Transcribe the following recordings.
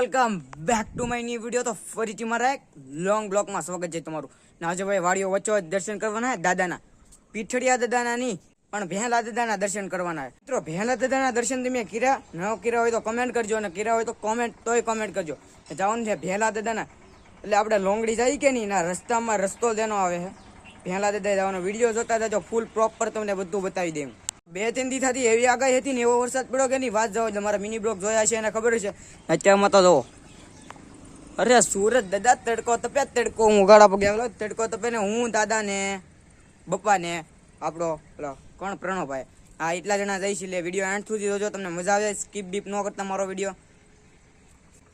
Welcome back to my new video તો ફરીથી મારા એક લોંગ બ્લોકમાં સ્વાગત છે તમારું. ના આજે ભાઈ વાડીઓ વચ્ચે દર્શન કરવાના દાદાના. પીઠડિયા દાદાના નહીં પણ ભેલા દાદાના દર્શન કરવાના મિત્રો, ભેલા દાદાના દર્શન તમે કીર્યા? ન કર્યા હોય તો કમેન્ટ કરજો અને કીરા હોય તો કોમેન્ટ તોય કોમેન્ટ કરજો. જવાનું છે ભેલા દાદાના. એટલે આપણે લોંગડી જાય કે નહીં? ના, રસ્તામાં રસ્તો તેનો આવે છે. ભેલા દાદા જવાનો વીડિયો જોતા જજો ફૂલ પ્રોપર તમને બધું બતાવી દઉં બે, ત્રણ દી થતી એવી આગાહી હતી ને એવો વરસાદ પડ્યો કે નહીં? વાત એટલે મારા મિની બ્લોક જોયા છે, એને ખબર છે. અત્યારમાં તો જો અરે, સુરત દાદા તડકો તપે તડકો. હું ઉગાડા પગે આવેલો તડકો તપે ને હું દાદા ને બપ્પા ને આપણો પેલો કોણ? પ્રણવભાઈ. હા એટલા જણા જઈશ એટલે વીડિયો એન્ડ સુધી જોજો, તમને મજા આવે. સ્કીપ બીપ ન કરતા મારો વીડિયો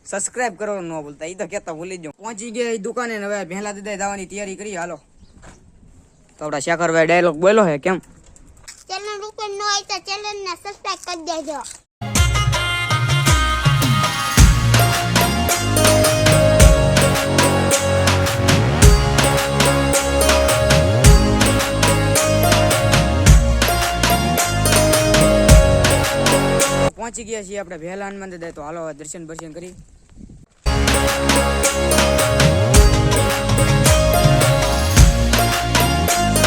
સબસ્ક્રાઇબ કરવાનું ન ભૂલતા. એ તો કહેતા ભૂલી જ. પહોંચી ગયા એ દુકાને હવે ભેલા દાદા જવાની તૈયારી કરી. હાલો. તો આપણા શેખરભાઈ ડાયલોગ બોલો હે કેમ? ઉપર ન હોય તો ચેનલ ને સબસ્ક્રાઇબ કરી દેજો. પહોંચી ગયા છીએ આપણે વહેલા હનુમાન દાદા તો હાલો દર્શન બર્શન કરી.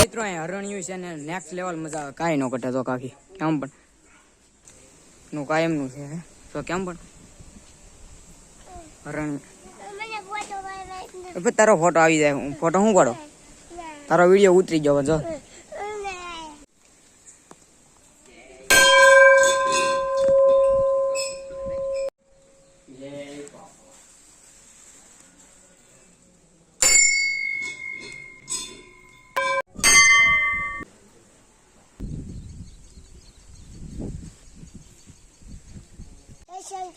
મિત્રો અહીં હરણ્યું છે ને નેક્સ્ટ લેવલ મજા આવે. કાંઈ ન કટે તો કાકી. કેમ પણ? નું કાયમનું છે તો કેમ પણ? હરણ તારો ફોટો આવી જાય. હું ફોટો શું પાડો? તારો વીડિયો ઉતરી ગયો જો. દર્શન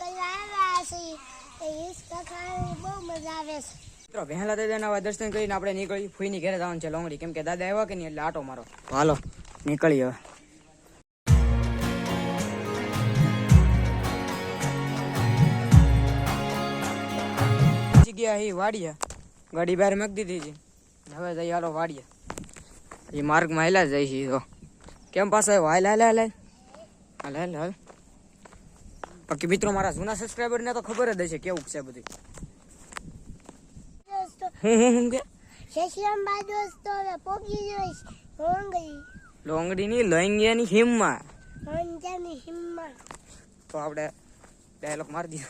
કરવા આવ્યા દર્શન કરીને આપણે નીકળી, ફૂઈની ઘરે જવાનું છે લોંગડી. કેમ કે દાદા આવ્યા કે નહીં એટલે આટો મારો. હાલો, નીકળી હવે. ગયા હી વાડિયા ગાડી બહાર મૂકી દીધી છે હવે જઈ હાલો વાડિયા એ માર્ગમાં હાલ્યા જ જાય છે તો. કેમ પાસે હાલ હાલ હાલ હાલ. હાલ હાલ હાલ. બાકી મિત્રો મારા જૂના સબસ્ક્રાઈબરને તો ખબર જ હશે કેવું છે બધું. હું હું હું કે? શશિરામબા દોસ્તો હવે પોગી જોઈશ હોંગઈ લોંગડીની લોંગિયાની હિમમાં. હિંમત તો આપણે ડાયલોગ મારી દીધો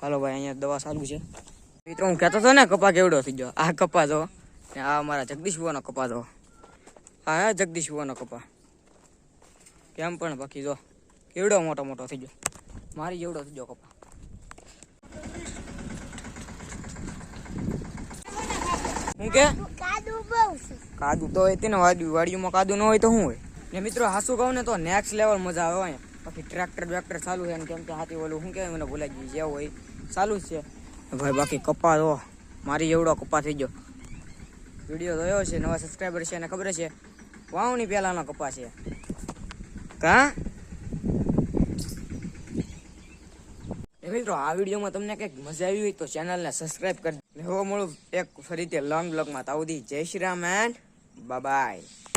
હાલો ભાઈ અહીંયા દવા ચાલુ છે. મિત્રો હું કહેતો હતો ને કપા કેવડો થઈ ગયો? આ કપા જો. ને આ અમારા જગદીશ ભુવાનો કપા જો. હા હા જગદીશ ભુવાનો કપા. કેમ પણ બાકી જો. કેવડો મોટો મોટો થઈ ગયો? મારી જેવડો ગયો કપા હું કે? કાદુ તો હોય તેને વાડ્યું વાડીઓમાં કાદુ ન હોય તો શું હોય? ને મિત્રો, હાસુ કહું ને તો નેક્સ્ટ લેવલ મજા આવે અહીંયા. બાકી ટ્રેક્ટર ટ્રેક્ટર ચાલુ છે કેમ કે હાથી ઓલું શું કહેવાય, મને ભૂલાઈ ગયું જે હોય ચાલુ જ છે. ભાઈ, બાકી કપા તો મારી એવડો કપા થઈ ગયો. વીડિયો જોયો છે નવા સબસ્ક્રાઈબર છે અને ખબર છે વાવણી પહેલાનો કપા છે. કા? મિત્રો, આ વિડીયોમાં તમને કંઈક મજા આવી હોય તો ચેનલને સબસ્ક્રાઇબ કરી હવે મળું એક ફરીથી લોંગ બ્લોગમાં તાવ જય શ્રી રામ એન્ડ બાય